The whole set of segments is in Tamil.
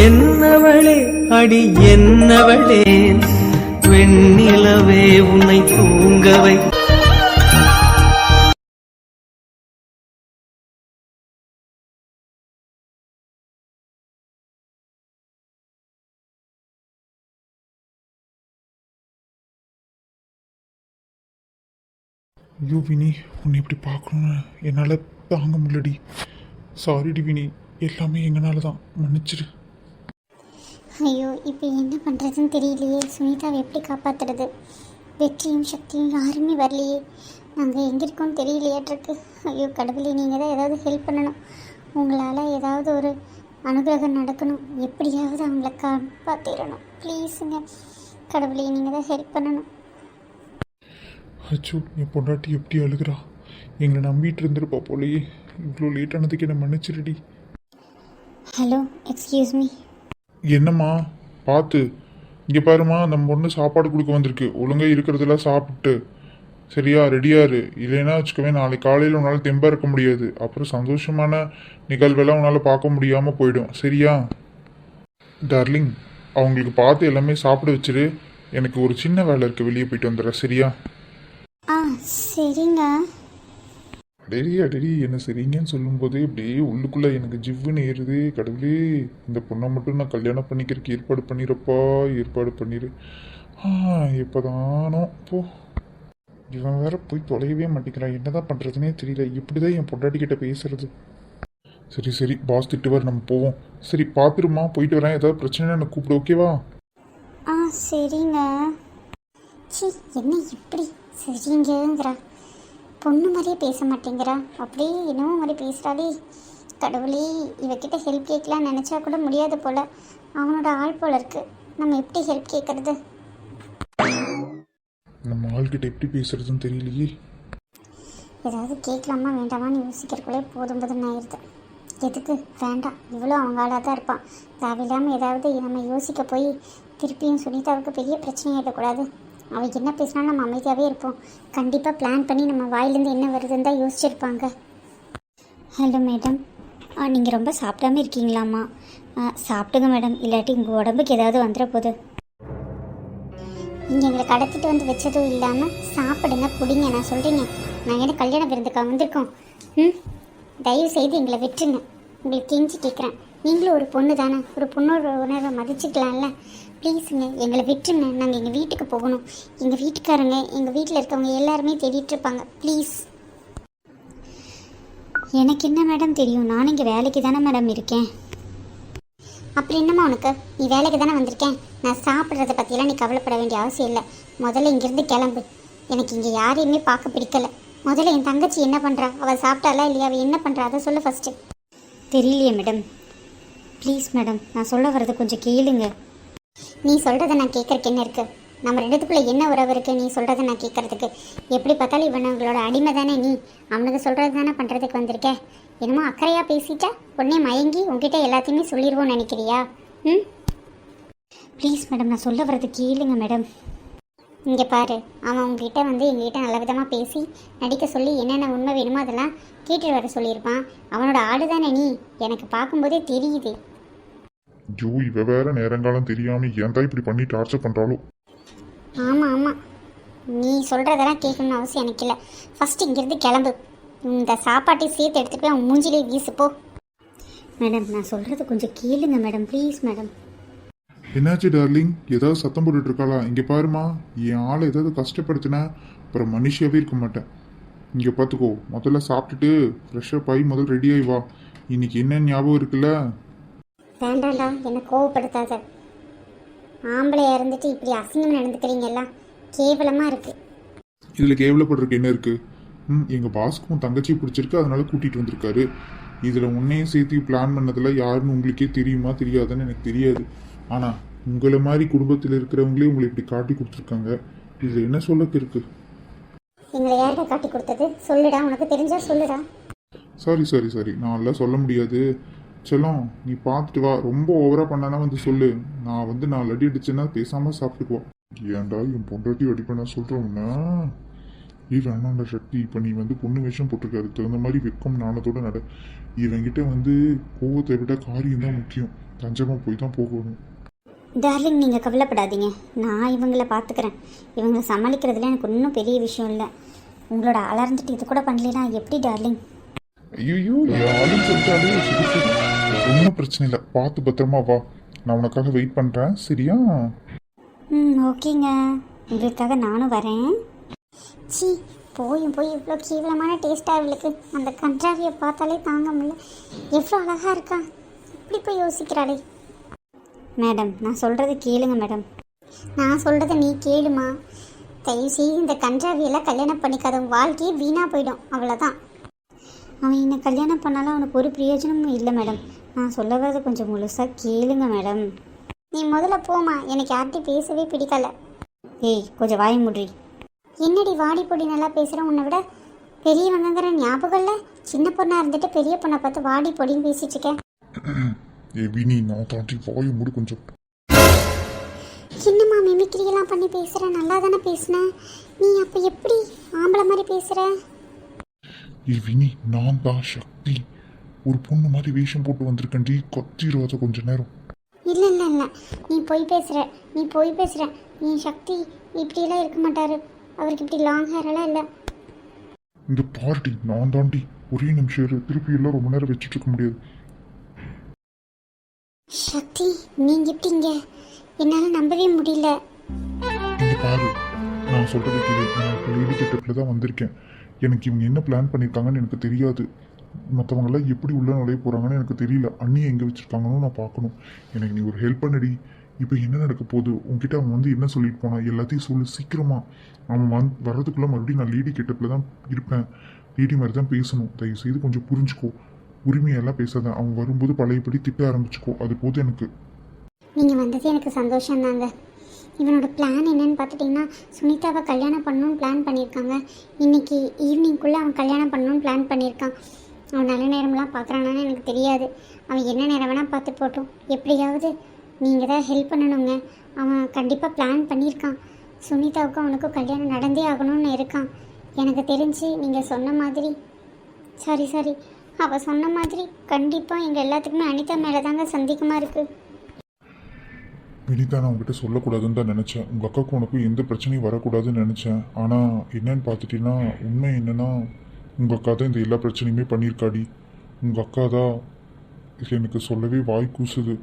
என்னவளே அடி என்னவளே வெண்ணிலவே உன்னை தூங்கவை. ஐயோ வினி உன்னை இப்படி பார்க்கணுன்னு என்னால் தாங்க முடியலடி சாரிடி வினி. எல்லாமே எங்கனால தான். மன்னிச்சிடு ஐயோ இப்போ என்ன பண்ணுறதுன்னு தெரியலையே. சுனிதாவை எப்படி காப்பாற்றுறது வெற்றியும் சக்தியும் யாருமே வரலையே. நாங்கள் எங்கே இருக்கோம்னு தெரியலையாட்டிருக்கு. ஐயோ கடவுளே நீங்கள் தான் ஏதாவது ஹெல்ப் பண்ணணும். உங்களால் ஏதாவது ஒரு அனுகிரகம் நடக்கணும். எப்படியாவது அவங்கள காப்பாற்றிடணும் ப்ளீஸுங்க கடவுளே நீங்கள் தான் ஹெல்ப் பண்ணணும். அச்சோ என் பொண்டாட்டி எப்படி அழுகிறா? எங்களை நம்பிட்டு இருந்திருப்பா போலயே. இவ்வளோ லேட் ஆனதுக்கு என்ன மன்னிச்சிருடி. ஹலோ எக்ஸ்கியூஸ் மீ என்னம்மா? பார்த்து இங்கே பாருமா நம்ம பொண்ணு சாப்பாடு கொடுக்க வந்திருக்கு. ஒழுங்காக இருக்கிறதெல்லாம் சாப்பிட்டு. சரியா ரெடியா இரு. இல்லைன்னா வச்சுக்கவே நாளைக்கு காலையில் உன்னால் தெம்பாக இருக்க முடியாது. அப்புறம் சந்தோஷமான நிகழ்வெல்லாம் உன்னால் பார்க்க முடியாமல் போயிடும். சரியா? டார்லிங் அவங்களுக்கு பார்த்து எல்லாமே சாப்பிட வச்சிரு. எனக்கு ஒரு சின்ன வேலை இருக்குது வெளியே போயிட்டு வந்துடுறேன். சரியா? ஆ சரிங்க. அடேரி அடேரி என்ன சரிங்கன்னு சொல்லும்போது அப்படியே உள்ளுக்குள்ளே எனக்கு ஜிவ்வுன்னு ஏறுது கடவுளே. இந்த பொண்ணை மட்டும் நான் கல்யாணம் பண்ணிக்கிறதுக்கு ஏற்பாடு பண்ணிடுறப்பா ஏற்பாடு பண்ணிடு. ஆ எப்போதானோ. போ. இவன் வேற போய் தொலையவே மாட்டேங்கிறான் என்னதான் பண்ணுறதுனே தெரியல. இப்படிதான் என் பொண்டாட்டி கிட்ட பேசுறது. சரி சரி பாஸ் திட்டுவார் நம்ம போவோம். சரி பார்த்துருமா போயிட்டு வரேன். ஏதாவது பிரச்சனை எனக்கு கூப்பிடு ஓகேவா ஆ சரிங்க. சி என்ன இப்படி சரிங்கிறா பொண்ணு மாதிரியே பேச மாட்டேங்கிறா. அப்படியே என்னமோ மாதிரி பேசுகிறாளே கடவுளே இவகிட்ட ஹெல்ப் கேட்கலாம் நினச்சா கூட முடியாது போல். அவனோட ஆள் போல இருக்கு. நம்ம எப்படி ஹெல்ப் கேட்குறது? நம்ம ஆள்கிட்ட எப்படி பேசுறதுன்னு தெரியலையே. ஏதாவது கேட்கலாமா வேண்டாமான்னு யோசிக்கிறக்குள்ளே போதும் போதும் ஆயிடுது எதுக்கு? வேண்டாம். இவ்வளோ அவங்க ஆளாக தான் இருப்பான். தேவையில்லாமல் ஏதாவது நம்ம யோசிக்க போய் திருப்பியும் சுனிதாவுக்கு பெரிய பிரச்சனை ஆகிடக்கூடாது அவள் என்ன பேசினாலும் நம்ம அமைதியாகவே இருப்போம். கண்டிப்பாக பிளான் பண்ணி நம்ம வாயிலேருந்து என்ன வருதுன்னு தான் யோசிச்சிருப்பாங்க. ஹலோ மேடம் நீங்கள் ரொம்ப சாப்பிடாம இருக்கீங்களாம்மா. சாப்பிடுங்க மேடம் இல்லாட்டி உங்கள் உடம்புக்கு ஏதாவது வந்துட போகுது. நீங்கள் எங்களை கடத்திட்டு வந்து வச்சதும் இல்லாமல் சாப்பிடுங்க பிடிங்க நான் சொல்கிறீங்க நாங்கள் என்ன கல்யாண விருந்துக்கா வந்திருக்கோம்? ம்? தயவு செய்து எங்களை விட்டுருங்க. உங்களுக்கு கெஞ்சி கேட்குறேன் நீங்களும் ஒரு பொண்ணு தானே ஒரு பொண்ணோட உணர்வை மதிச்சுக்கலாம்ல. ப்ளீஸுங்க எங்களை விட்டுருங்க. நாங்கள் எங்கள் வீட்டுக்கு போகணும். எங்கள் வீட்டுக்காரங்க எங்கள் வீட்டில் இருக்கவங்க எல்லாருமே தேடிட்டு இருப்பாங்க ப்ளீஸ் எனக்கு என்ன மேடம் தெரியும்? நான் இங்கே வேலைக்கு தானே மேடம் இருக்கேன். அப்படி என்னம்மா உனக்கு? நீ வேலைக்கு தானே வந்திருக்கேன். நான் சாப்பிட்றத பற்றியெல்லாம் நீ கவலைப்பட வேண்டிய அவசியம் இல்லை. முதல்ல இங்கேருந்து கிளம்பு. எனக்கு இங்கே யாரையுமே பார்க்க பிடிக்கல. முதல்ல என் தங்கச்சி என்ன பண்ணுறா அவள் சாப்பிட்டாலா இல்லையா? அவள் என்ன பண்ணுறா அதை சொல்லு ஃபஸ்ட்டு தெரியலையே மேடம் ப்ளீஸ் மேடம் நான் சொல்ல வர்றது கொஞ்சம் கேளுங்க. நீ சொல்கிறத நான் கேட்குறக்கு என்ன இருக்குது நம்ம ரெண்டுத்துக்குள்ளே என்ன உறவு இருக்குது நீ சொல்கிறத நான் கேட்குறதுக்கு. எப்படி பார்த்தாலும் இவனுங்களோட அடிமை தானே நீ? அவனுக்கு சொல்கிறது தானே பண்ணுறதுக்கு வந்திருக்க. என்னமோ அக்கறையாக பேசிட்டா உடனே மயங்கி உங்ககிட்ட எல்லாத்தையுமே சொல்லிடுவோன்னு நினைக்கிறியா? ம்? ப்ளீஸ் மேடம் நான் சொல்ல வர்றது கேளுங்க மேடம் இங்கே பாரு அவன் உங்ககிட்ட வந்து எங்ககிட்ட நல்ல விதமாக பேசி நடிக்க சொல்லி என்னென்ன உண்மை வேணுமோ அதெல்லாம் கேட்டுட்டு வர சொல்லியிருப்பான். அவனோட ஆடு தானே நீ? எனக்கு பார்க்கும்போதே தெரியுது. ஜோ இவ வேற நேரங்காலம் தெரியாம ஏன் தான் இப்படி பண்ணி டார்ச்சர் பண்றாளோ? ஆமாம் ஆமாம் நீ சொல்கிறதெல்லாம் கேட்கணும்னு அவசியம் எனக்கு இல்லை. ஃபஸ்ட்டு இங்கேருந்து கிளம்பு. இந்த சாப்பாட்டை சேர்த்து எடுத்துகிட்டு போய் அவன் மூஞ்சிலே வீசு போ. மேடம் நான் சொல்கிறது கொஞ்சம் கேளுங்க மேடம். Please madam. என்னாச்சு டார்லிங்? ஏதாவது சத்தம் போட்டுட்டு இருக்காளா இங்க பாருமா என் ஆளை ஏதாவது கஷ்டப்படுத்தினா அப்புறம் மனுஷியாவே இருக்க மாட்டேன். இங்க பார்த்துக்கோ முதல்ல சாப்பிட்டுட்டு ஃப்ரெஷ்ஷப் ஆகி முதல்ல ரெடி ஆகி வா. இன்னைக்கு என்ன ஞாபகம் இருக்குல்ல? வேண்டாம்டா என்னை கோவப்படுத்தாத. ஆம்பளையா இருந்துட்டு இப்படி அசிங்கம் நடந்துக்கிறீங்கல்ல கேவலமாக இருக்குது இதுல கேவலப்படுறதுக்கு என்ன இருக்கு? ம் எங்க பாஸ்க்கும் தங்கச்சி பிடிச்சிருக்கு அதனால கூட்டிட்டு வந்திருக்காரு. இதுல உன்னையும் சேர்த்து பிளான் பண்ணதுல யாருன்னு உங்களுக்கே தெரியுமா தெரியாதுன்னு எனக்கு தெரியாது. ஆனா உங்களை மாதிரி குடும்பத்தில் இருக்கிறவங்களே உங்களை இப்படி காட்டி கொடுத்துருக்காங்க. இதுல என்ன சொல்லக்கு இருக்கு? எங்களை யார்கிட்ட காட்டி கொடுத்தது? சொல்லுடா உனக்கு தெரிஞ்சா சொல்லுடா. சாரி சாரி சாரி நான் எல்லாம் சொல்ல முடியாது. செல்லம் நீ பார்த்துட்டு வா. ரொம்ப ஓவரா பண்ணானா வந்து சொல்லு. நான் வந்து நான் லடி அடிச்சேன்னா பேசாம சாப்பிட்டுக்குவோம் ஏன்டா என் பொண்டாட்டி அடி பண்ண சொல்றோம்னா வேணாம்டா சக்தி இப்போ நீ வந்து பொண்ணு வேஷம் போட்டிருக்க அதுக்கு தகுந்த மாதிரி வெக்கம் நாணத்தோட நட. இவங்கிட்ட வந்து கோவத்தை விட காரியம் தான் முக்கியம். தஞ்சமாக போய் தான் போகணும். டார்லிங் நீங்கள் கவலைப்படாதீங்க. நான் இவங்கள பார்த்துக்கிறேன். இவங்களை சமாளிக்கிறதுல எனக்கு ஒன்றும் பெரிய விஷயம் இல்லை. உங்களோட அலர்ந்துட்டு இது கூட பண்ணலைன்னா எப்படி டார்லிங் ஐயோ யாரும் சொல்லிட்டாலே ஒன்றும் பிரச்சனை இல்லை. பார்த்து பத்திரமா வா. நான் உனக்காக வெயிட் பண்ணுறேன் சரியா? ம் ஓகேங்க. உங்களுக்காக நானும் வரேன். சி போயும் போய் இவ்வளோ கேவலமான டேஸ்ட்டாக இவளுக்கு. அந்த கன்றாவியை பார்த்தாலே தாங்க முடியல. எவ்வளோ அழகாக இருக்கா. இப்படி போய் யோசிக்கிறாளே. மேடம் நான் சொல்கிறது கேளுங்க மேடம். நான் சொல்கிறத நீ கேளுமா. தயவு செய்து இந்த கன்றாவியெல்லாம் கல்யாணம் பண்ணிக்காத. உன் வாழ்க்கையே வீணாக போயிடும். அவ்வளோதான் அவன் என்னை கல்யாணம் பண்ணாலும் அவனுக்கு ஒரு பிரயோஜனமும் இல்லை மேடம். நான் சொல்ல வரதை கொஞ்சம் முழுசாக கேளுங்க மேடம். நீ முதல்ல போமா எனக்கு யார்கிட்டையும் பேசவே பிடிக்கல. ஏய் கொஞ்சம் வாய முட்ரி என்னடி வாடி பொடி நல்லா பேசுகிற உன்னை விட பெரியவங்கங்கிற ஞாபகம் இல்லை? சின்ன பொண்ணாக இருந்துட்டு பெரிய பொண்ணை பார்த்து வாடி பொடின்னு பேசிட்டு இருக்கேன். ஏ வினி நான் தாண்டி வாயை மூடு கொஞ்சம். என்னம்மா மிமிக்ரியெல்லாம் பண்ணி பேசுகிற நல்லா தானே பேசுன? நீ அப்போ எப்படி ஆம்பளை மாதிரி பேசுகிற ஏ வினி நான் தான் சக்தி. ஒரு பொண்ணு மாதிரி வேஷம் போட்டு வந்திருக்கேன்டி கத்திராத கொஞ்ச நேரம். இல்லை இல்லை இல்லை. நீ போய் பேசுகிற நீ போய் பேசுகிற நீ சக்தி இப்படியெல்லாம் இருக்க மாட்டாரு. அவருக்கு இப்படி லாங் ஹேர் எல்லாம் இல்லை. இந்த பார்ட்டி நான் தாண்டி ஒரே நிமிஷம் இரு. திருப்பி எல்லாம் ரொம்ப நேரம் வச்சுட்டு இருக்க முடியாது. சக்தி நீங்கள் எப்படிங்க? என்னால் நம்பவே முடியல. இங்க பாரு. நான் சொல்றது கேளு. நான் இப்போ லேடி கெட்டப்பில் தான் வந்திருக்கேன். எனக்கு இவங்க என்ன பிளான் பண்ணியிருக்காங்கன்னு எனக்கு தெரியாது. மற்றவங்களாம் எப்படி உள்ள நுழைய போகிறாங்கன்னு எனக்கு தெரியல. அண்ணி எங்கே வச்சுருக்காங்கன்னு நான் பார்க்கணும். எனக்கு நீ ஒரு ஹெல்ப் பண்ணடி. இப்போ என்ன நடக்க போகுது? உங்ககிட்ட அவன் வந்து என்ன சொல்லிட்டு போனான் எல்லாத்தையும் சொல்லு சீக்கிரமாக அவன் வந் வர்றதுக்குள்ளே மறுபடியும் நான் லேடி கெட்டப்பில் தான் இருப்பேன். லேடி மாதிரி தான் பேசணும். தயவு செய்து கொஞ்சம் புரிஞ்சுக்கோ. உரிமையெல்லாம் பேசாத. அவன் வரும்போது பழையபடி திட்ட ஆரம்பிச்சுக்கோ. அது போது எனக்கு. நீங்கள் வந்தது எனக்கு சந்தோஷம்தாங்க. இவனோட பிளான் என்னன்னு பார்த்துட்டிங்கன்னா சுனிதாவை கல்யாணம் பண்ணணும்னு பிளான் பண்ணியிருக்காங்க. இன்னைக்கு ஈவினிங்குள்ளே அவன் கல்யாணம் பண்ணணும்னு பிளான் பண்ணியிருக்கான். அவன் நல்ல நேரம்லாம் பார்க்குறானான்னு எனக்கு தெரியாது. அவன் என்ன நேரம் வேணால் பார்த்து போட்டோம். எப்படியாவது நீங்கள் தான் ஹெல்ப் பண்ணணுங்க. அவன் கண்டிப்பாக பிளான் பண்ணியிருக்கான். சுனிதாவுக்கும் அவனுக்கும் கல்யாணம் நடந்தே ஆகணும்னு இருக்கான். எனக்கு தெரிஞ்சு நீங்கள் சொன்ன மாதிரி சாரி சாரி அவள் சொன்ன மாதிரி கண்டிப்பாக எங்கள் எல்லாத்துக்குமே அனிதா மேலே தாங்க சந்தேகமாக இருக்குது வினிதா நான் உங்ககிட்ட சொல்லக்கூடாதுன்னு தான் நினச்சேன். உங்கள் அக்காவுக்கு உனக்கும் எந்த பிரச்சனையும் வரக்கூடாதுன்னு நினச்சேன். ஆனால் என்னன்னு பார்த்துட்டீங்கன்னா உண்மை என்னென்னா உங்கள் அக்கா தான் இந்த எல்லா பிரச்சனையுமே பண்ணியிருக்காடி. உங்கள் அக்கா தான் இது எனக்கு சொல்லவே வாய் கூசுது.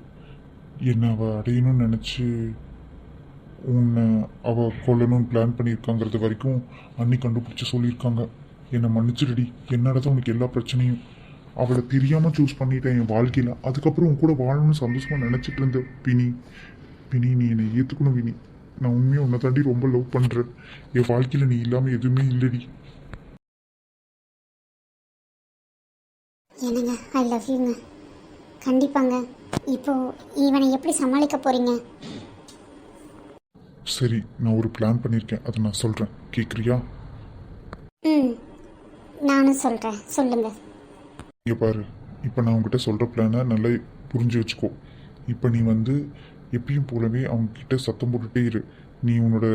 என்னை அவள் அடையணும்னு நினச்சி உன்னை அவள் கொல்லணும்னு பிளான் பண்ணியிருக்காங்கிறது வரைக்கும் அன்னி கண்டுபிடிச்சி சொல்லியிருக்காங்க. என்னை மன்னிச்சிடுடி. என்னடா தான் உனக்கு எல்லா பிரச்சனையும் அவளை தெரியாமல் சூஸ் பண்ணிட்டேன் என் வாழ்க்கையில். அதுக்கப்புறம் உன் கூட வாழணும்னு சந்தோஷமாக நினச்சிட்டு இருந்தேன் பினி பினி நீ என்னை ஏற்றுக்கணும் வினி. நான் உண்மையாக உன்னை தாண்டி ரொம்ப லவ் பண்ணுறேன் என் வாழ்க்கையில் நீ இல்லாமல் எதுவுமே இல்லடி. என்னங்க ஐ லவ் யூங்க கண்டிப்பாங்க. இப்போ இவனை எப்படி சமாளிக்க போறீங்க? சரி நான் ஒரு பிளான் பண்ணியிருக்கேன் அதை நான் சொல்கிறேன் கேட்குறியா ம். நானும் சொல்கிறேன் சொல்லுங்க. இங்கே பாரு. இப்போ நான் உங்ககிட்ட சொல்கிற பிளானை நல்லா புரிஞ்சு வச்சுக்கோ. இப்போ நீ வந்து எப்பயும் போலவே அவங்க கிட்ட சத்தம் போட்டுட்டே இரு. நீ உன்னோட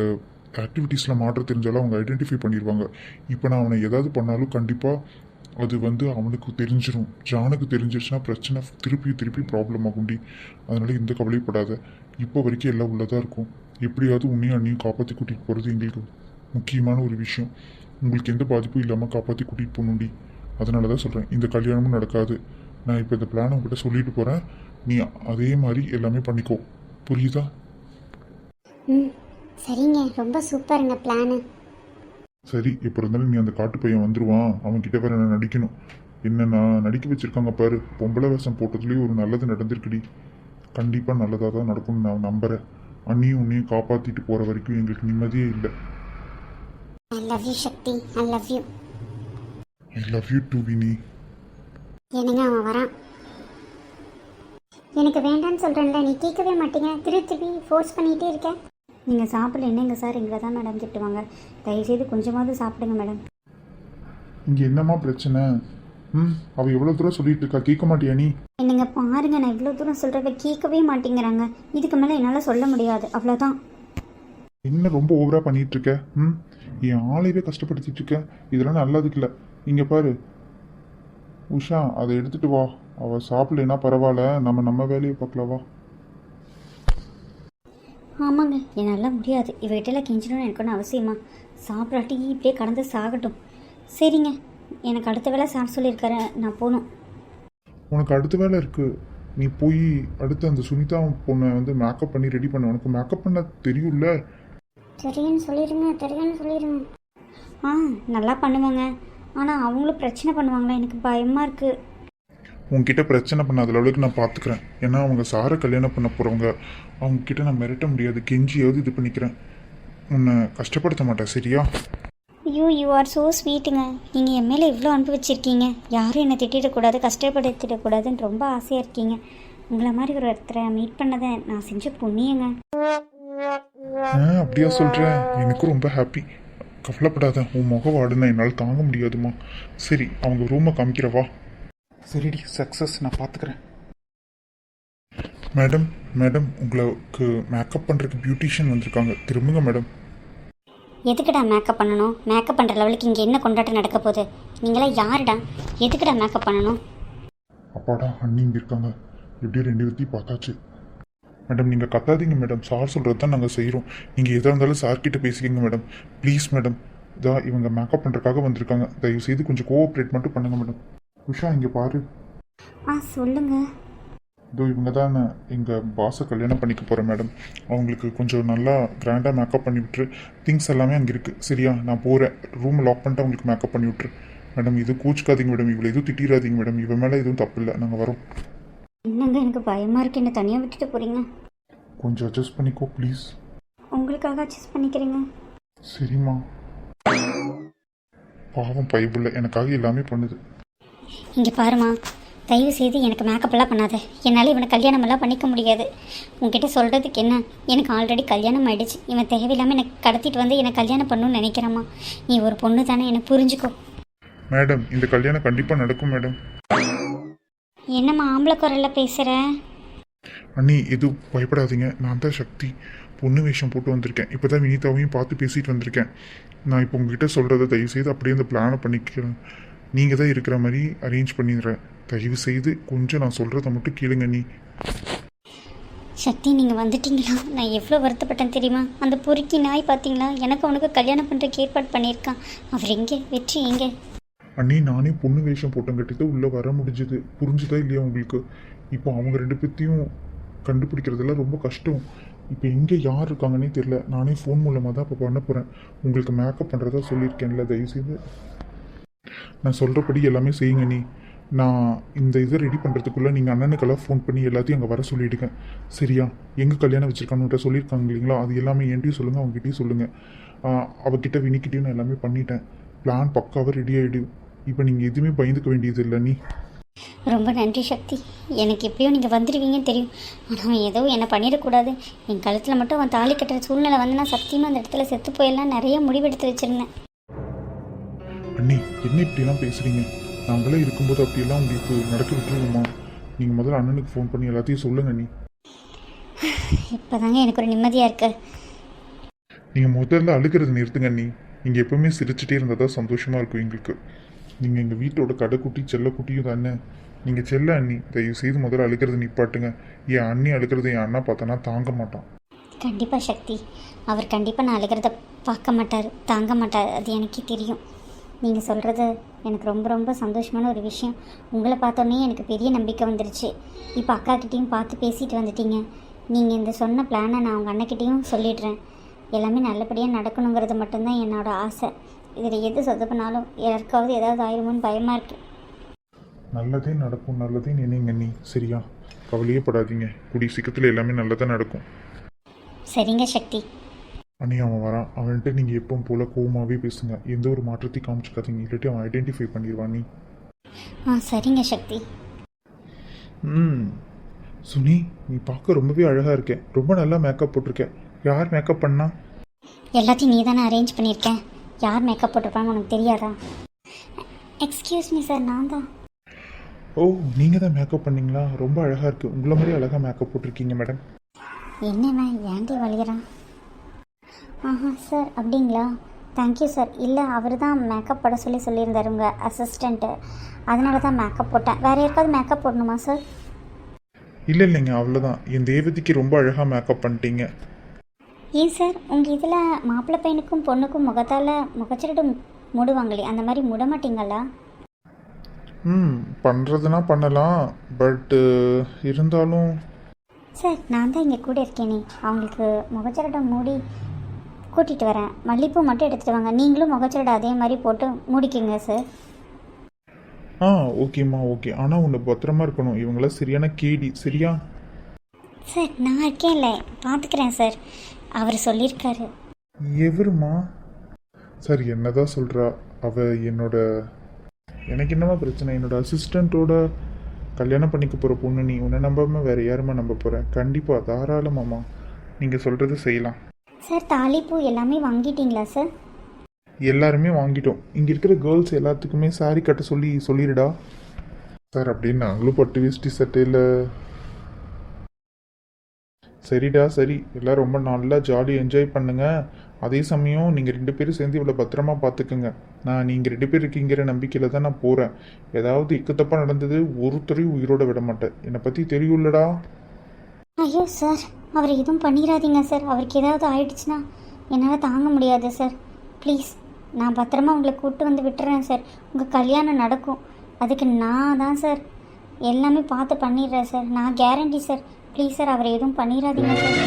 ஆக்டிவிட்டீஸில் மாற்ற தெரிஞ்சாலும் அவங்க ஐடென்டிஃபை பண்ணிடுவாங்க இப்போ நான் அவனை ஏதாவது பண்ணாலும் கண்டிப்பாக அது வந்து அவனுக்கு தெரிஞ்சிடும் ஜானுக்கு தெரிஞ்சிருச்சுன்னா பிரச்சனை திருப்பி திருப்பி ப்ராப்ளம் ஆகும்டி அதனால் எந்த கவலைப்படாத இப்போ வரைக்கும் எல்லாம் உள்ளதாக இருக்கும். எப்படியாவது உன்னையும் அண்ணியும் காப்பாற்றி கூட்டிகிட்டு போகிறது எங்களுக்கு முக்கியமான ஒரு விஷயம். உங்களுக்கு எந்த பாதிப்பும் இல்லாமல் காப்பாற்றி கூட்டிகிட்டு போகணுண்டி அதனால தான் சொல்கிறேன் இந்த கல்யாணமும் நடக்காது. நான் இப்போ இந்த பிளான் உங்ககிட்ட சொல்லிட்டு போகிறேன் நீ அதே மாதிரி எல்லாமே பண்ணிக்கோ. புரியுதா? ம் சரிங்க. ரொம்ப சூப்பருங்க பிளானு. சரி இப்போ இருந்தாலும் நீ அந்த காட்டு பையன் வந்துருவான். அவன் கிட்ட வேற நான் நடிக்கணும். என்ன நான் நடிக்க வச்சிருக்காங்க பாரு. பொம்பளை வேஷம் போட்டதுலேயே ஒரு நல்லது நடந்திருக்குடி. கண்டிப்பாக நல்லதாக தான் நடக்கும்னு நான் நம்புகிறேன் அண்ணியும் உன்னையும் காப்பாற்றிட்டு போகிற வரைக்கும் எங்களுக்கு நிம்மதியே இல்லை. I love you Sakthi. I love you I love you too Vini. என்னங்க அவன் வரான்? எனக்கு வேண்டாம்னு சொல்கிறேன்ல நீ கேட்கவே மாட்டீங்க. திருப்பி திருப்பி ஃபோர்ஸ் பண்ணிகிட்டே இருக்க. நீங்கள் சாப்பிடல என்னங்க சார்? எங்களை தான் மேடம் திட்டுவாங்க. தயவுசெய்து கொஞ்சமாவது சாப்பிடுங்க மேடம் இங்கே என்னம்மா பிரச்சனை? ம் அவள் எவ்வளோ தூரம் சொல்லிட்டு இருக்கா. கேட்க மாட்டியா நீ? என்னங்க பாருங்க நான் இவ்வளோ தூரம் சொல்கிறத கேட்கவே மாட்டேங்கிறாங்க. இதுக்கு மேலே என்னால் சொல்ல முடியாது. அவ்வளோதான் என்ன ரொம்ப ஓவரா பண்ணிட்டு இருக்க? ம் என் ஆளையவே கஷ்டப்படுத்திட்டு இருக்க. இதெல்லாம் நல்லதுக்கு இல்லை. இங்கே பாரு. உஷா அதை எடுத்துட்டு வா. அவள் சாப்பிடலைன்னா பரவாயில்ல. நம்ம நம்ம வேலையை பார்க்கலாம் வா. ஆமாங்க என்னால் முடியாது. இவகிட்டலாம் கெஞ்சணும்னு எனக்கு ஒன்றும் அவசியமா? சாப்பிடாட்டி இப்படியே கடந்து சாகட்டும். சரிங்க எனக்கு அடுத்த வேளை சாப்பிட சொல்லியிருக்காரு. நான் போகணும். உனக்கு அடுத்த வேலை இருக்கு. நீ போய் அடுத்து அந்த சுனிதா பொண்ணை வந்து மேக்கப் பண்ணி ரெடி பண்ண. உனக்கு மேக்கப் பண்ண தெரியும்ல? தெரியுன்னு சொல்லிடுங்க தெரியும்னு சொல்லிடுங்க. ஆ நல்லா பண்ணுவாங்க. ஆனால் அவங்களும் பிரச்சனை பண்ணுவாங்களா? எனக்கு பயமாக இருக்குது உன்கிட்ட பிரச்சனை பண்ணாத அளவுக்கு நான் பார்த்துக்கிறேன் ஏன்னா அவங்க சாரை கல்யாணம் பண்ண போகிறவங்க அவங்க கிட்ட நான் மிரட்ட முடியாது. கெஞ்சியாவது இது பண்ணிக்கிறேன். உன்னை கஷ்டப்படுத்த மாட்டேன் சரியா? ஐயோ யூ ஆர் ஸோ ஸ்வீட்டுங்க நீங்கள் என் மேலே இவ்வளோ அனுப்பி வச்சுருக்கீங்க. யாரும் என்னை திட்டிடக்கூடாது கஷ்டப்படுத்திடக்கூடாதுன்னு ரொம்ப ஆசையாக இருக்கீங்க. உங்களை மாதிரி ஒரு ஒருத்தரை மீட் பண்ணதை நான் செஞ்ச புண்ணியங்க. அப்படியா சொல்கிறேன் எனக்கும் ரொம்ப ஹாப்பி கவலைப்படாத உன் முகம் வாடுனா என்னால் தாங்க முடியாதுமா சரி அவங்க ரூமை காமிக்கிறவா? சரிடி சக்ஸஸ் நான் பார்த்துக்கிறேன். மேடம் மேடம் உங்களுக்கு மேக்கப் பண்ணுறதுக்கு பியூட்டிஷியன் வந்திருக்காங்க. திரும்புங்க மேடம் எதுக்குடா மேக்கப் பண்ணணும்? மேக்கப் பண்ணுற லெவலுக்கு இங்கே என்ன கொண்டாட்டம் நடக்க போகுது? நீங்களாம் யாருடா? எதுக்குடா மேக்கப் பண்ணணும்? அப்பாடா அண்ணி இங்கே இருக்காங்க. எப்படியும் ரெண்டு பேர்த்தையும் பார்த்தாச்சு. மேடம் நீங்கள் கத்தாதீங்க மேடம் சார் சொல்கிறது தான் நாங்கள் செய்கிறோம் நீங்கள் எதாக இருந்தாலும் சார் கிட்ட பேசிக்கங்க மேடம் ப்ளீஸ் மேடம் இதா இவங்க மேக்கப் பண்ணுறதுக்காக வந்திருக்காங்க. தயவு செய்து கொஞ்சம் கோஆப்ரேட் மட்டும் பண்ணுங்க மேடம் உஷா இங்கே பாரு. ஆ சொல்லுங்கள் இதோ இவங்க தான் எங்கள் பாஸை கல்யாணம் பண்ணிக்க போகிறேன் மேடம் அவங்களுக்கு கொஞ்சம் நல்லா கிராண்டாக மேக்கப் பண்ணி விட்டுரு. திங்ஸ் எல்லாமே அங்கே இருக்குது சரியா? நான் போகிறேன் ரூம் லாக் பண்ணிட்டு அவங்களுக்கு மேக்கப் பண்ணி விட்டுரு. மேடம் இது கூச்சிக்காதீங்க மேடம் இவ்வளோ எதுவும் திட்டிடாதீங்க மேடம் இவன் மேலே எதுவும் தப்பு இல்லை. நாங்கள் வரோம். என்னங்க எனக்கு பயமாக இருக்கு. என்ன தனியாக விட்டுட்டு போகிறீங்க கொஞ்சம் அட்ஜஸ்ட் பண்ணிக்கோ ப்ளீஸ் உங்களுக்காக அட்ஜஸ்ட் பண்ணிக்கிறீங்க. சரிம்மா. பாவம் பைபிள் எனக்காக எல்லாமே பண்ணுது. இங்கே பாருமா தயவு செய்து எனக்கு மேக்கப்லாம் பண்ணாத. என்னால் இவனை கல்யாணமெல்லாம் பண்ணிக்க முடியாது. உன்கிட்ட சொல்கிறதுக்கு என்ன? எனக்கு ஆல்ரெடி கல்யாணம் ஆயிடுச்சு. இவன் தேவையில்லாமல் எனக்கு கடத்திட்டு வந்து என்னை கல்யாணம் பண்ணணும்னு நினைக்கிறாம்மா. நீ ஒரு பொண்ணு தானே என்னை புரிஞ்சுக்கோ. மேடம் இந்த கல்யாணம் கண்டிப்பாக நடக்கும் மேடம் என்னம்மா ஆம்பளை குரலில் பேசுகிற அண்ணி எதுவும் பயப்படாதீங்க. நான் தான் சக்தி. பொண்ணு வேஷம் போட்டு வந்திருக்கேன். இப்போ தான் வினிதாவையும் பார்த்து பேசிட்டு வந்திருக்கேன். நான் இப்போ உங்ககிட்ட சொல்கிறத தயவு செய்து அப்படியே அந்த பிளானை பண்ணிக்கிறேன். நீங்கள் தான் இருக்கிற மாதிரி அரேஞ்ச் பண்ணிடுறேன் தயவு செய்து கொஞ்சம் நான் சொல்கிறத மட்டும் கேளுங்க நீ. சக்தி நீங்கள் வந்துட்டீங்களா? நான் எவ்வளோ வருத்தப்பட்டேன் தெரியுமா? அந்த பொறுக்கி நாய் பார்த்தீங்களா எனக்கு அவனுக்கு கல்யாணம் பண்ணுறதுக்கு ஏற்பாடு பண்ணியிருக்கான். அவர் எங்கே? வெற்றி எங்கே? அண்ணி நானே பொண்ணு வேஷம் போட்டங்காட்டி உள்ளே வர முடிஞ்சுது. புரிஞ்சுதா இல்லையா உங்களுக்கு? இப்போ அவங்க ரெண்டு பேர்த்தையும் கண்டுபிடிக்கிறதெல்லாம் ரொம்ப கஷ்டம். இப்போ எங்கே யார் இருக்காங்கன்னே தெரில நானே ஃபோன் மூலமாக தான் இப்போ பண்ண போகிறேன் உங்களுக்கு மேக்கப் பண்ணுறதா சொல்லியிருக்கேன்ல தயவுசெய்து. நான் சொல்கிறபடி எல்லாமே செய்யுங்க நீ. நான் இந்த இதை ரெடி பண்ணுறதுக்குள்ளே நீங்கள் அண்ணனுக்கெல்லாம் ஃபோன் பண்ணி எல்லாத்தையும் அங்கே வர சொல்லிவிடுங்க சரியா? எங்கே கல்யாணம் வச்சுருக்கானுன்ற சொல்லியிருக்காங்க இல்லைங்களா? அது எல்லாமே என்கிட்டயும் சொல்லுங்கள் அவங்ககிட்டயும் சொல்லுங்கள் அவகிட்ட வினிக்கிட்டையும் நான் எல்லாமே பண்ணிட்டேன். பிளான் பக்காவாக ரெடி ஆகிடும் இப்போ நீங்கள் எதுவுமே பயந்துக்க வேண்டியது இல்லை நீ. ரொம்ப நன்றி சக்தி. எனக்கு எப்படியோ நீங்கள் வந்துடுவீங்கன்னு தெரியும். ஆனால் அவன் ஏதோ என்னை பண்ணிடக்கூடாது. என் கழுத்தில் மட்டும் அவன் தாலி கட்டுற சூழ்நிலை வந்து நான் சத்தியமாக அந்த இடத்துல செத்து போயெல்லாம் நிறைய முடிவெடுத்து வச்சுருந்தேன். அண்ணி என்ன இப்படிலாம் பேசுகிறீங்க நாங்களே இருக்கும்போது அப்படியெல்லாம் உங்களுக்கு நடக்க விட்டுருவோமா? நீங்கள் முதல்ல அண்ணனுக்கு ஃபோன் பண்ணி எல்லாத்தையும் சொல்லுங்கள் நீ இப்போதாங்க எனக்கு ஒரு நிம்மதியாக இருக்கு. நீங்கள் முதல்ல அழுகிறது நிறுத்துங்க நீ நீங்கள் எப்பவுமே சிரிச்சிட்டே இருந்தால் தான் சந்தோஷமாக இருக்கும் எங்களுக்கு. நீங்கள் எங்கள் வீட்டோட கடைக்குட்டி செல்லக்குட்டியும் தானே. நீங்கள் செல்ல அண்ணி. தயவு செய்து முதல்ல அழுகிறது நிப்பாட்டுங்க. என் அண்ணி அழுகிறது என் அண்ணா பார்த்தனா தாங்க மாட்டான். கண்டிப்பாக சக்தி. அவர் கண்டிப்பாக நான் அழுகிறத பார்க்க மாட்டார் தாங்க மாட்டார். அது எனக்கே தெரியும். நீங்கள் சொல்கிறது எனக்கு ரொம்ப ரொம்ப சந்தோஷமான ஒரு விஷயம். உங்களை பார்த்தோன்னே எனக்கு பெரிய நம்பிக்கை வந்துருச்சு. இப்போ அக்காக்கிட்டேயும் பார்த்து பேசிட்டு வந்துட்டீங்க. நீங்கள் இந்த சொன்ன பிளானை நான் உங்கள் அண்ணக்கிட்டேயும் சொல்லிடுறேன். எல்லாமே நல்லபடியாக நடக்கணுங்கிறது மட்டும்தான் என்னோட ஆசை. இதில் எது சொதப்பினாலும் யாருக்காவது ஏதாவது ஆயிருமோன்னு பயமாக இருக்குது நல்லதே நடக்கும் நல்லதே நினைங்க நீ சரியா? கவலையே படாதீங்க. கூடிய சீக்கிரத்தில் எல்லாமே நல்லதாக நடக்கும். சரிங்க சக்தி. அண்ணி அவன் வரான். அவன்கிட்ட நீங்கள் எப்பவும் போல் கோவமாகவே பேசுங்க. எந்த ஒரு மாற்றத்தையும் காமிச்சிக்காதீங்க. இல்லாட்டி அவன் ஐடென்டிஃபை பண்ணிடுவான் நீ ஆ சரிங்க சக்தி. ம். சுனி நீ பார்க்க ரொம்பவே அழகாக இருக்க. ரொம்ப நல்லா மேக்கப் போட்டிருக்க. யார் மேக்கப் பண்ணா? எல்லாத்தையும் நீ தானே அரேஞ்ச் பண்ணியிருக்கேன் யார் மேக்கப் போட்டிருப்பாங்க உனக்கு தெரியாதா? எக்ஸ்கியூஸ் மீ சார் நான் தான். ஓ நீங்கள் தான் மேக்கப் பண்ணீங்களா? ரொம்ப அழகாக இருக்குது உங்களை மாதிரி அழகாக மேக்கப் போட்டிருக்கீங்க மேடம் என்னண்ணா ஏன்டி வலிகிறான் ஆஹா சார் அப்படிங்களா? Thank you sir. இல்லை அவர் தான் மேக்கப் போட சொல்லி சொல்லியிருந்தாரு உங்கள் அசிஸ்டண்ட்டு அதனால தான் மேக்கப் போட்டேன். வேறு யாருக்காவது மேக்கப் போடணுமா சார்? இல்லை இல்லைங்க அவ்வளோதான் என் தேவதிக்கு ரொம்ப அழகாக மேக்கப் பண்ணிட்டீங்க. ஏன் சார்? உங்கள் இதில் மாப்பிள்ளை பையனுக்கும் பொண்ணுக்கும் முகத்தால் முகச்சரடு மூடுவாங்களே அந்த மாதிரி மூட மாட்டீங்களா? ம் பண்ணுறதுனா பண்ணலாம். பட்டு இருந்தாலும் சார் நான் தான் இங்கே கூட இருக்கேனே. அவங்களுக்கு முகச்சரடை மூடி கூட்டிகிட்டு வரேன். மல்லிப்பூ மட்டும் எடுத்துகிட்டு வாங்க. நீங்களும் முகச்சரடை அதே மாதிரி போட்டு மூடிக்கிங்க சார் ஆ ஓகேம்மா ஓகே ஆனால் உன்னை பத்திரமா இருக்கணும். இவங்களாம் சரியான கேடி சரியா? சார் நான் இருக்கேன்ல பார்த்துக்கிறேன் சார் அவர் சொல்லியிருக்காரு. எவருமா? சார் என்னதான் சொல்கிறா அவ என்னோட எனக்கு என்னமா பிரச்சனை? என்னோட அசிஸ்டண்ட்டோட கல்யாணம் பண்ணிக்க போகிற பொண்ணு நீ. உன்னை நம்பாமல் வேற யாருமா நம்ப போகிறேன் கண்டிப்பாக தாராளமாம்மா. நீங்கள் சொல்கிறது செய்யலாம். சார் தாலிப்பூ எல்லாமே வாங்கிட்டீங்களா சார் எல்லாருமே வாங்கிட்டோம். இங்கே இருக்கிற கேர்ள்ஸ் எல்லாத்துக்குமே சாரி கட்ட சொல்லி சொல்லிடுடா. சார் அப்படின்னு நாங்களும் பட்டு வேஷ்டி சட்டையில். சரிடா சரி. எல்லாம் ரொம்ப நல்லா ஜாலியாக என்ஜாய் பண்ணுங்க. அதே சமயம் நீங்கள் ரெண்டு பேரும் சேர்ந்து இவ்வளோ பத்திரமா பார்த்துக்குங்க நான் நீங்கள் ரெண்டு பேர் இருக்கீங்கிற நம்பிக்கையில் தான் நான் போகிறேன் ஏதாவது இக்கத்தப்பாக நடந்தது ஒருத்தரையும் உயிரோட விட மாட்டேன். என்னை பற்றி தெரியும்லடா. ஐயோ சார். அவர் எதுவும் பண்ணிடாதீங்க சார். அவருக்கு ஏதாவது ஆயிடுச்சுன்னா என்னால் தாங்க முடியாது சார். ப்ளீஸ் நான் பத்திரமா உங்களை கூப்பிட்டு வந்து விட்டுறேன் சார். உங்கள் கல்யாணம் நடக்கும். அதுக்கு நான் தான் சார். எல்லாமே பார்த்து பண்ணிடுறேன் சார். நான் கேரண்டி சார். Please sir. அவரை எதுவும் பண்ணிடாதீங்க சார்.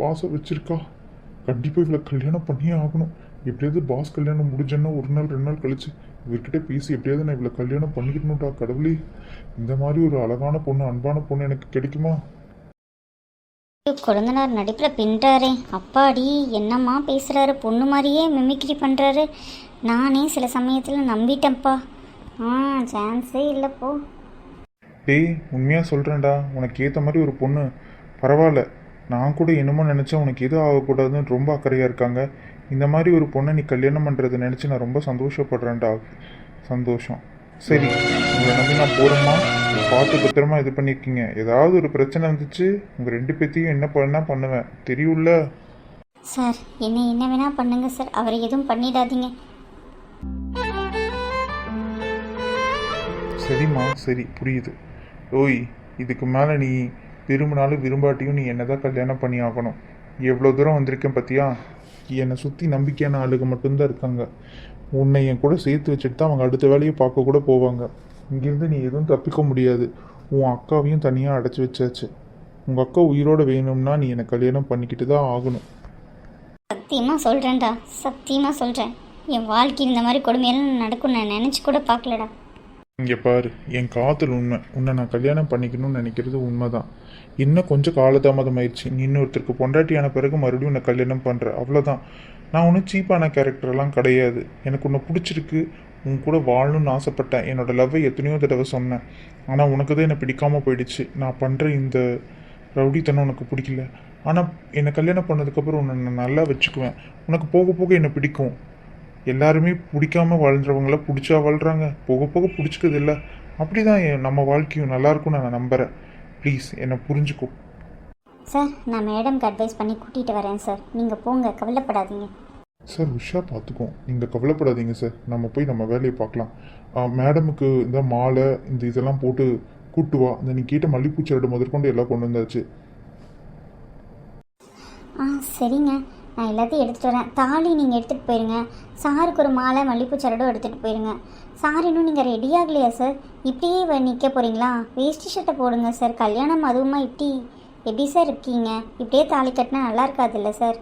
பாசம் வச்சிருக்கா. கண்டிப்பாக இவ்வளோ கல்யாணம் பண்ணியே ஆகணும். எப்படியாவது பாஸ் கல்யாணம் முடிஞ்சேன்னா ஒரு நாள் ரெண்டு நாள் கழிச்சு இவர்கிட்ட பேசி எப்படியாவது நான் இவ்வளோ கல்யாணம் பண்ணிக்கணும்டா கடவுளே. இந்த மாதிரி ஒரு அழகான பொண்ணு அன்பான பொண்ணு எனக்கு கிடைக்குமா? குழந்தனார் நடிப்பில் பின்றாரே அப்பாடி என்னம்மா பேசுகிறாரு பொண்ணு மாதிரியே மிமிக்ரி பண்ணுறாரு நானே சில சமயத்தில் நம்பிட்டேன்ப்பா. ஆ சான்ஸே இல்லைப்போ டேய் உண்மையாக சொல்கிறேன்டா உனக்கு ஏற்ற மாதிரி ஒரு பொண்ணு. பரவாயில்ல. நான் கூட என்னமோ நினச்சேன் உனக்கு எதுவும் ஆகக்கூடாதுன்னு ரொம்ப அக்கறையாக இருக்காங்க. இந்த மாதிரி ஒரு பொண்ணை நீ கல்யாணம் பண்ணுறதை நினச்சி நான் ரொம்ப சந்தோஷப்படுறேன்டா. சந்தோஷம். சரி உங்களை நம்பி நான் போகிறேம்மா பார்த்து பத்திரமா இது பண்ணியிருக்கீங்க ஏதாவது ஒரு பிரச்சனை வந்துச்சு உங்கள் ரெண்டு பேர்த்தையும் என்ன பண்ணா பண்ணுவேன். தெரியும்ல? சார் என்ன என்ன வேணா பண்ணுங்க சார். அவரை எதுவும் பண்ணிடாதீங்க. சரிம்மா சரி புரியுது. ஓய் இதுக்கு மேலே நீ விரும்பினாலும் விரும்பாட்டியும் நீ என்ன தான் கல்யாணம் பண்ணி ஆகணும். எவ்வளோ தூரம் வந்திருக்கேன் பார்த்தியா என்னை சுற்றி நம்பிக்கையான ஆளுங்க மட்டும்தான் இருக்காங்க. உன்னை என் கூட சேர்த்து வச்சுட்டு தான் அவங்க அடுத்த வேலையை பார்க்க கூட போவாங்க. இங்கேருந்து நீ எதுவும் தப்பிக்க முடியாது. உன் அக்காவையும் தனியாக அடைச்சி வச்சாச்சு. உங்கள் அக்கா உயிரோட வேணும்னா நீ என்னை கல்யாணம் பண்ணிக்கிட்டு தான் ஆகணும். சத்தியமாக சொல்கிறேன்டா சத்தியமாக சொல்கிறேன் என் வாழ்க்கை இந்த மாதிரி கொடுமையெல்லாம் நடக்கும் நான் நினச்சி கூட பார்க்கலடா. இங்கே பாரு என் காதல் உண்மை. உன்னை நான் கல்யாணம் பண்ணிக்கணும்னு நினைக்கிறது உண்மைதான். இன்னும் கொஞ்சம் காலதாமதம் ஆயிடுச்சு இன்னொருத்தருக்கு பொண்டாட்டியான பிறகு மறுபடியும் உன்னை கல்யாணம் பண்ணுற அவ்வளோதான் நான் ஒன்றும் சீப்பான கேரக்டர்லாம் கிடையாது. எனக்கு உன்னை பிடிச்சிருக்கு. உன் கூட வாழணும்னு ஆசைப்பட்டேன். என்னோடய லவ்வை எத்தனையோ தடவை சொன்னேன். ஆனால் உனக்கு தான் என்னை பிடிக்காமல் போயிடுச்சு. நான் பண்ணுற இந்த ரவுடித்தனம் உனக்கு பிடிக்கல. ஆனால் என்னை கல்யாணம் பண்ணதுக்கப்புறம் உன்னை நான் நல்லா வச்சுக்குவேன். உனக்கு போக போக என்னை பிடிக்கும். எல்லாருமே பிடிக்காம வாழ்றவங்கள பிடிச்சா வாழ்கிறாங்க போக போக பிடிச்சிக்கிறது இல்லை. அப்படிதான் என் நம்ம வாழ்க்கையும் நல்லா இருக்கும்னு நான் நம்புறேன். ப்ளீஸ் என்னை புரிஞ்சுக்கோ. சார் நான் மேடம்க்கு அட்வைஸ் பண்ணி கூட்டிகிட்டு வரேன் சார். நீங்கள் போங்க கவலைப்படாதீங்க. சார் உஷா பார்த்துக்கோம் நீங்கள் கவலைப்படாதீங்க சார். நம்ம போய் நம்ம வேலையை பார்க்கலாம். மேடமுக்கு இந்த மாலை இந்த இதெல்லாம் போட்டு கூட்டு வா. இந்த நீ கேட்ட மல்லிப்பூ சரடு முதற்கொண்டு எல்லாம் கொண்டு வந்தாச்சு. ஆ சரிங்க. நான் எல்லாத்தையும் எடுத்துகிட்டு வரேன். தாலி நீங்கள் எடுத்துகிட்டு போயிருங்க. சாருக்கு ஒரு மாலை மல்லிப்பூ சரடும் எடுத்துகிட்டு போயிருங்க. சார் இன்னும் நீங்கள் ரெடி ஆகலையா சார் இப்படியே நிற்க போகிறீங்களா வேஷ்டி ஷர்ட்டை போடுங்க சார் கல்யாணம் அதுவுமா இப்படி. எப்படி சார் இருக்கீங்க? இப்படியே தாலி கட்டினா நல்லா இருக்காதுல்ல சார்